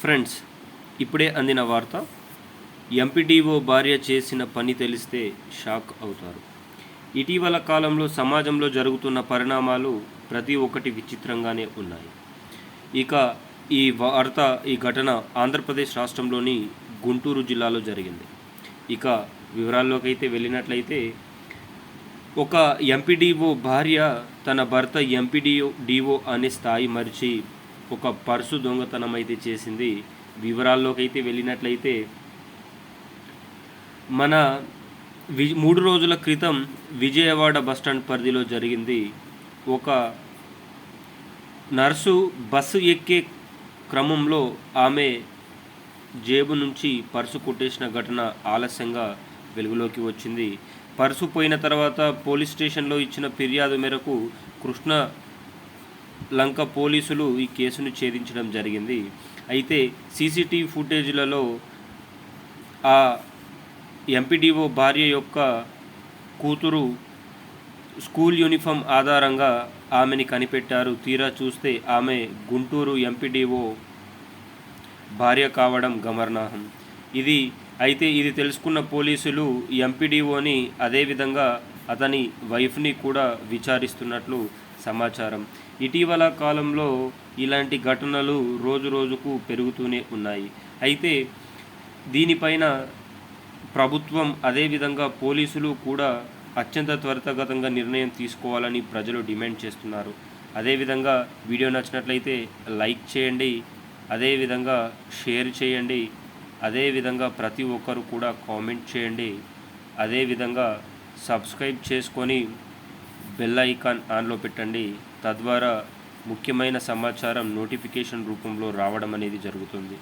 Friends ఇప్పుడే అందిన వార్త ఎంపీడీఓ భార్య చేసిన పని తెలిస్తే షాక్ అవుతారు. ఇటీవల కాలంలో సమాజంలో జరుగుతున్న పరిణామాలు ప్రతి ఒక్కటి విచిత్రంగానే ఉన్నాయి. ఇక ఈ వార్త ఈ ఘటన ఆంధ్రప్రదేశ్ రాష్ట్రంలోని గుంటూరు జిల్లాలో జరిగింది. ఇక వివరాల్లోకైతే వెళ్ళినట్లయితే ఒక ఎంపీడీఓ భార్య తన భర్త ఎంపీడీఓ డిఓ అనే స్థాయి మరిచి ఒక పర్సు దొంగతనం అయితే చేసింది. వివరాల్లోకి అయితే వెళ్ళినట్లయితే మన వి మూడు రోజుల క్రితం విజయవాడ బస్టాండ్ పరిధిలో జరిగింది. ఒక నర్సు బస్సు ఎక్కే క్రమంలో ఆమె జేబు నుంచి పర్సు కొట్టేసిన ఘటన ఆలస్యంగా వెలుగులోకి వచ్చింది. పర్సు పోయిన తర్వాత పోలీస్ స్టేషన్లో ఇచ్చిన ఫిర్యాదు మేరకు కృష్ణ లంక పోలీసులు ఈ కేసును ఛేదించడం జరిగింది. అయితే సీసీటీవీ ఫుటేజ్లలో ఆ ఎంపీడీఓ భార్య యొక్క కూతురు స్కూల్ యూనిఫామ్ ఆధారంగా ఆమెని కనిపెట్టారు. తీరా చూస్తే ఆమె గుంటూరు ఎంపీడీఓ భార్య కావడం గమనార్హం. ఇది అయితే ఇది తెలుసుకున్న పోలీసులు ఎంపీడీఓని అదేవిధంగా అతని వైఫ్ని కూడా విచారిస్తున్నట్లు సమాచారం. ఇటీవల కాలంలో ఇలాంటి ఘటనలు రోజు రోజుకు పెరుగుతూనే ఉన్నాయి. అయితే దీనిపైన ప్రభుత్వం అదేవిధంగా పోలీసులు కూడా అత్యంత త్వరితగతంగా నిర్ణయం తీసుకోవాలని ప్రజలు డిమాండ్ చేస్తున్నారు. అదేవిధంగా వీడియో నచ్చినట్లయితే లైక్ చేయండి అదేవిధంగా షేర్ చేయండి అదేవిధంగా ప్రతి ఒక్కరు కూడా కామెంట్ చేయండి అదేవిధంగా సబ్స్క్రైబ్ చేసుకొని బెల్ ఐకాన్ ఆన్లో పెట్టండి. తద్వారా ముఖ్యమైన సమాచారం నోటిఫికేషన్ రూపంలో రావడం అనేది జరుగుతుంది.